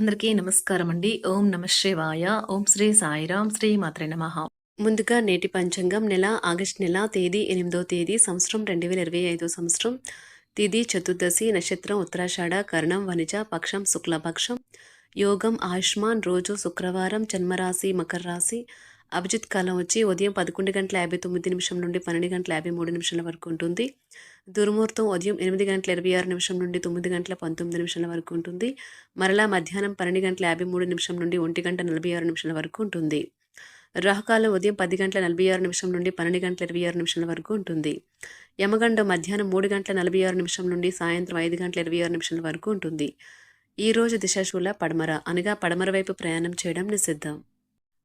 అందరికీ నమస్కారం అండి. ఓం నమ శివాయ. ఓం శ్రీ సాయిరాం శ్రీ మాత్రే నమ. ముందుగా నేటి పంచాంగం నెల ఆగస్టు నెల తేదీ ఎనిమిదో తేదీ సంవత్సరం రెండు వేల ఇరవై ఐదో సంవత్సరం. తిథి చతుర్దశి నక్షత్రం ఉత్తరాషాఢ కర్ణం వనిజ పక్షం శుక్లపక్షం. యోగం ఆయుష్మాన్ రోజు శుక్రవారం జన్మరాశి మకర రాశి. అభిజిత్ కాలం వచ్చి ఉదయం పదకొండు గంటల యాభై తొమ్మిది నిమిషం నుండి పన్నెండు గంటల యాభై మూడు నిమిషాల వరకు ఉంటుంది. దుర్ముహూర్తం ఉదయం ఎనిమిది గంటల ఇరవై ఆరు నిమిషం నుండి తొమ్మిది గంటల పంతొమ్మిది నిమిషాల వరకు ఉంటుంది. మరలా మధ్యాహ్నం పన్నెండు గంటల యాభై మూడు నిమిషం నుండి ఒంటి గంట నలభై ఆరు నిమిషాల వరకు ఉంటుంది. రాహుకాలం ఉదయం పది గంటల నలభై ఆరు నిమిషం నుండి పన్నెండు గంటల ఇరవై ఆరు నిమిషాల వరకు ఉంటుంది. యమగండం మధ్యాహ్నం మూడు గంటల నలభై ఆరు నిమిషం నుండి సాయంత్రం ఐదు గంటల ఇరవై ఆరు నిమిషాల వరకు ఉంటుంది. ఈ రోజు దిశాశూల పడమర అనగా పడమర వైపు ప్రయాణం చేయడం నిషిద్ధం.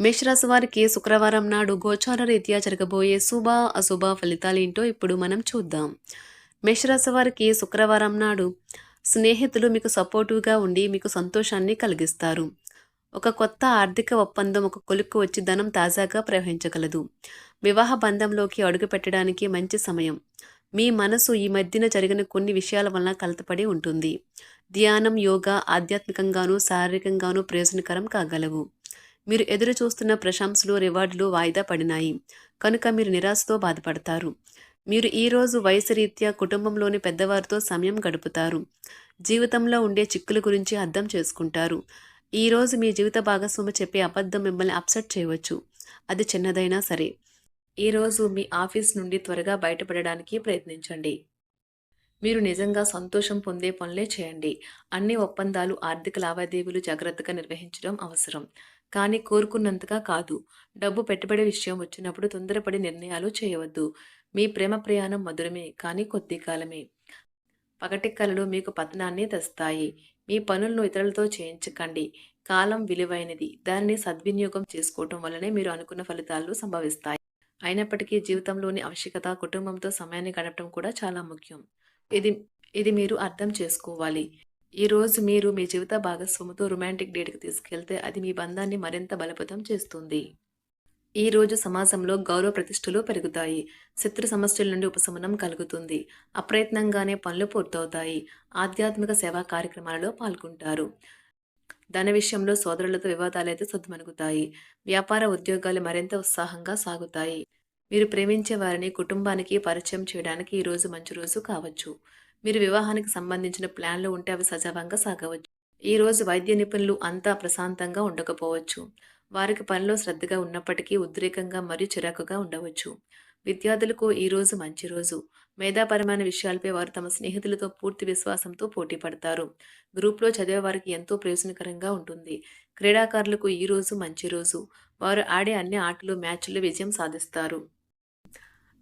మేషరాశి వారికి శుక్రవారం నాడు గోచార రీత్యా జరగబోయే శుభ అశుభ ఫలితాలు ఏంటో ఇప్పుడు మనం చూద్దాం. మేషరాశి వారికి శుక్రవారం నాడు స్నేహితులు మీకు సపోర్టివ్గా ఉండి మీకు సంతోషాన్ని కలిగిస్తారు. ఒక కొత్త ఆర్థిక ఒప్పందం ఒక కొలుక్కు వచ్చి ధనం తాజాగా ప్రవహించగలదు. వివాహ బంధంలోకి అడుగు పెట్టడానికి మంచి సమయం. మీ మనసు ఈ మధ్యన జరిగిన కొన్ని విషయాల వలన కలతపడి ఉంటుంది. ధ్యానం యోగా ఆధ్యాత్మికంగానూ శారీరకంగానూ ప్రయోజనకరం కాగలవు. మీరు ఎదురు చూస్తున్న ప్రశంసలు రివార్డులు వాయిదా పడినాయి. కనుక మీరు నిరాశతో బాధపడతారు. మీరు ఈరోజు వయసు రీత్యా కుటుంబంలోని పెద్దవారితో సమయం గడుపుతారు. జీవితంలో ఉండే చిక్కుల గురించి అర్థం చేసుకుంటారు. ఈరోజు మీ జీవిత భాగస్వామి చెప్పే అబద్ధం మిమ్మల్ని అప్సెట్ చేయవచ్చు. అది చిన్నదైనా సరే. ఈరోజు మీ ఆఫీస్ నుండి త్వరగా బయటపడడానికి ప్రయత్నించండి. మీరు నిజంగా సంతోషం పొందే పనులే చేయండి. అన్ని ఒప్పందాలు ఆర్థిక లావాదేవీలు జాగ్రత్తగా నిర్వహించడం అవసరం. కానీ కోరుకున్నంతగా కాదు. డబ్బు పెట్టుబడి విషయం వచ్చినప్పుడు తొందరపడి నిర్ణయాలు చేయవద్దు. మీ ప్రేమ ప్రయాణం మధురమే కానీ కొద్ది కాలమే. పగటి కళలు మీకు పతనాన్ని తెస్తాయి. మీ పనులను ఇతరులతో చేయించకండి. కాలం విలువైనది. దానిని సద్వినియోగం చేసుకోవటం వల్లనే మీరు అనుకున్న ఫలితాలు సంభవిస్తాయి. అయినప్పటికీ జీవితంలోని ఆవశ్యకత కుటుంబంతో సమయాన్ని గడపడం కూడా చాలా ముఖ్యం. ఇది ఇది మీరు అర్థం చేసుకోవాలి. ఈరోజు మీరు మీ జీవిత భాగస్వామితో రొమాంటిక్ డేట్కి తీసుకెళ్తే అది మీ బంధాన్ని మరింత బలపతం చేస్తుంది. ఈ రోజు సమాజంలో గౌరవ ప్రతిష్టలు పెరుగుతాయి. శత్రు సమస్యల నుండి ఉపశమనం కలుగుతుంది. అప్రయత్నంగానే పనులు పూర్తవుతాయి. ఆధ్యాత్మిక సేవా కార్యక్రమాలలో పాల్గొంటారు. ధన విషయంలో సోదరులతో వివాదాలైతే సద్దుమణుగుతాయి. వ్యాపార ఉద్యోగాలు మరింత ఉత్సాహంగా సాగుతాయి. మీరు ప్రేమించే వారిని కుటుంబానికి పరిచయం చేయడానికి ఈరోజు మంచి రోజు కావచ్చు. మీరు వివాహానికి సంబంధించిన ప్లాన్లు ఉంటే అవి సజావంగా సాగవచ్చు. ఈ రోజు వైద్య నిపుణులు అంతా ప్రశాంతంగా ఉండకపోవచ్చు. వారికి పనిలో శ్రద్ధగా ఉన్నప్పటికీ ఉద్రేకంగా మరియు చిరాకుగా ఉండవచ్చు. విద్యార్థులకు ఈ రోజు మంచి రోజు. మేధాపరమైన విషయాలపై వారు తమ స్నేహితులతో పూర్తి విశ్వాసంతో పోటీ పడతారు. గ్రూప్లో చదివే వారికి ఎంతో ప్రయోజనకరంగా ఉంటుంది. క్రీడాకారులకు ఈ రోజు మంచి రోజు. వారు ఆడే అన్ని ఆటలు మ్యాచ్లు విజయం సాధిస్తారు.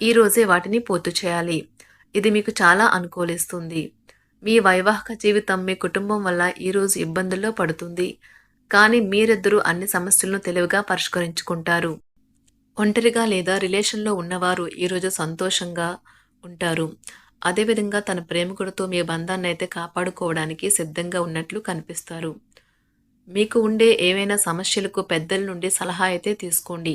ఈరోజే వాటిని పూర్తి చేయాలి. ఇది మీకు చాలా అనుకూలిస్తుంది. మీ వైవాహిక జీవితం మీ కుటుంబం వల్ల ఈరోజు ఇబ్బందుల్లో పడుతుంది. కానీ మీరిద్దరూ అన్ని సమస్యలను తెలివిగా పరిష్కరించుకుంటారు. ఒంటరిగా లేదా రిలేషన్లో ఉన్నవారు ఈరోజు సంతోషంగా ఉంటారు. అదేవిధంగా తన ప్రేమికుడితో మీ బంధాన్ని అయితే కాపాడుకోవడానికి సిద్ధంగా ఉన్నట్లు కనిపిస్తారు. మీకు ఉండే ఏవైనా సమస్యలకు పెద్దల నుండి సలహా అయితే తీసుకోండి.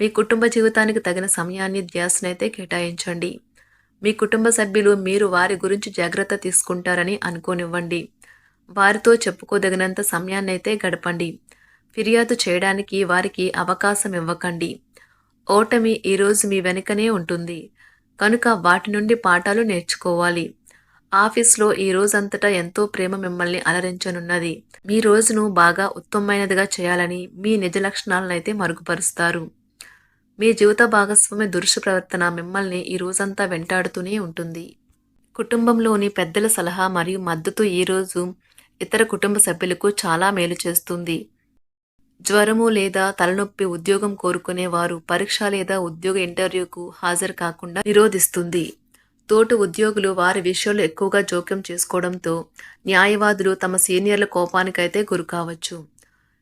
మీ కుటుంబ జీవితానికి తగిన సమయాన్ని ధ్యాసనైతే కేటాయించండి. మీ కుటుంబ సభ్యులు మీరు వారి గురించి జాగ్రత్త తీసుకుంటారని అనుకోనివ్వండి. వారితో చెప్పుకోదగినంత సమయాన్ని అయితే గడపండి. ఫిర్యాదు చేయడానికి వారికి అవకాశం ఇవ్వకండి. ఓటమి ఈరోజు మీ వెనుకనే ఉంటుంది. కనుక వాటి నుండి పాఠాలు నేర్చుకోవాలి. ఆఫీస్లో ఈ రోజంతటా ఎంతో ప్రేమ మిమ్మల్ని అలరించనున్నది. మీ రోజును బాగా ఉత్తమమైనదిగా చేయాలని మీ నిజ లక్షణాలను అయితే మరుగుపరుస్తారు. మీ జీవిత భాగస్వామి దురుష ప్రవర్తన మిమ్మల్ని ఈ రోజంతా వెంటాడుతూనే ఉంటుంది. కుటుంబంలోని పెద్దల సలహా మరియు మద్దతు ఈరోజు ఇతర కుటుంబ సభ్యులకు చాలా మేలు చేస్తుంది. జ్వరము లేదా తలనొప్పి ఉద్యోగం కోరుకునేవారు పరీక్ష లేదా ఉద్యోగ ఇంటర్వ్యూకు హాజరు కాకుండా నిరోధిస్తుంది. తోటి ఉద్యోగులు వారి విషయంలో ఎక్కువగా జోక్యం చేసుకోవడంతో న్యాయవాదులు తమ సీనియర్ల కోపానికైతే గురికావచ్చు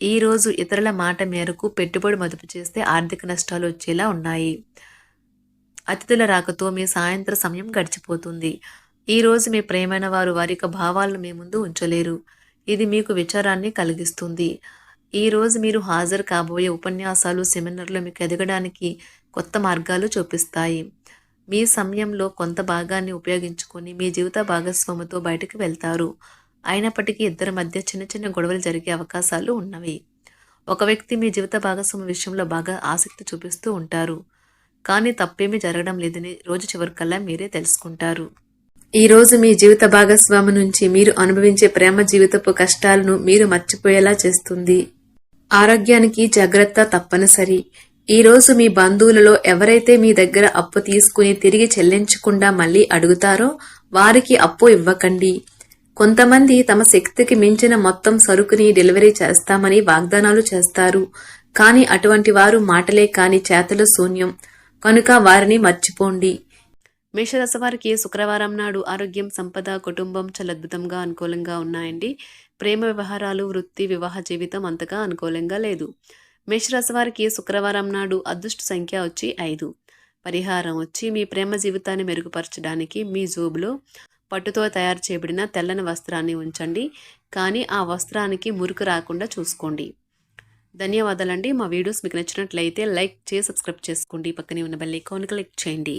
ఈ రోజు ఇతరుల మాట మేరకు పెట్టుబడి మదుపు చేస్తే ఆర్థిక నష్టాలు వచ్చేలా ఉన్నాయి. అతిథుల రాకతో మీ సాయంత్ర సమయం గడిచిపోతుంది. ఈ రోజు మీ ప్రేమైన వారు వారి యొక్క భావాలను మీ ముందు ఉంచలేరు. ఇది మీకు విచారాన్ని కలిగిస్తుంది. ఈ రోజు మీరు హాజరు కాబోయే ఉపన్యాసాలు సెమినార్లు మీకు ఎదగడానికి కొత్త మార్గాలు చూపిస్తాయి. మీ సమయంలో కొంత భాగాన్ని ఉపయోగించుకొని మీ జీవిత భాగస్వామితో బయటకు వెళ్తారు. అయినప్పటికీ ఇద్దరి మధ్య చిన్న చిన్న గొడవలు జరిగే అవకాశాలు ఉన్నవి. ఒక వ్యక్తి మీ జీవిత భాగస్వామి విషయంలో బాగా ఆసక్తి చూపిస్తూ ఉంటారు. కానీ తప్పేమీ జరగడం లేదని రోజు చివరికల్లా మీరే తెలుసుకుంటారు. ఈ రోజు మీ జీవిత భాగస్వామి నుంచి మీరు అనుభవించే ప్రేమ జీవితపు కష్టాలను మీరు మర్చిపోయేలా చేస్తుంది. ఆరోగ్యానికి జాగ్రత్త తప్పనిసరి. ఈ రోజు మీ బంధువులలో ఎవరైతే మీ దగ్గర అప్పు తీసుకుని తిరిగి చెల్లించకుండా మళ్ళీ అడుగుతారో వారికి అప్పు ఇవ్వకండి. కొంతమంది తమ శక్తికి మించిన మొత్తం సరుకుని డెలివరీ చేస్తామని వాగ్దానాలు చేస్తారు. కానీ అటువంటి వారు మాటలే కాని చేతల శూన్యం. కనుక వారిని మర్చిపోండి. మేషరాశి వారికి శుక్రవారం నాడు ఆరోగ్యం సంపద కుటుంబం చాలా అద్భుతంగా అనుకూలంగా ఉన్నాయండి. ప్రేమ వ్యవహారాలు వృత్తి వివాహ జీవితం అంతగా అనుకూలంగా లేదు. మేషరాశి వారికి శుక్రవారం నాడు అదృష్ట సంఖ్య వచ్చి ఐదు. పరిహారం వచ్చి మీ ప్రేమ జీవితాన్ని మెరుగుపరచడానికి మీ జోబులో పట్టుతో తయారు చేయబడిన తెల్లని వస్త్రాన్ని ఉంచండి. కానీ ఆ వస్త్రానికి మురికి రాకుండా చూసుకోండి. ధన్యవాదాలండి. మా వీడియోస్ మీకు నచ్చినట్లయితే లైక్ చేసి సబ్స్క్రైబ్ చేసుకోండి. పక్కనే ఉన్న బెల్ ఐకాన్ క్లిక్ చేయండి.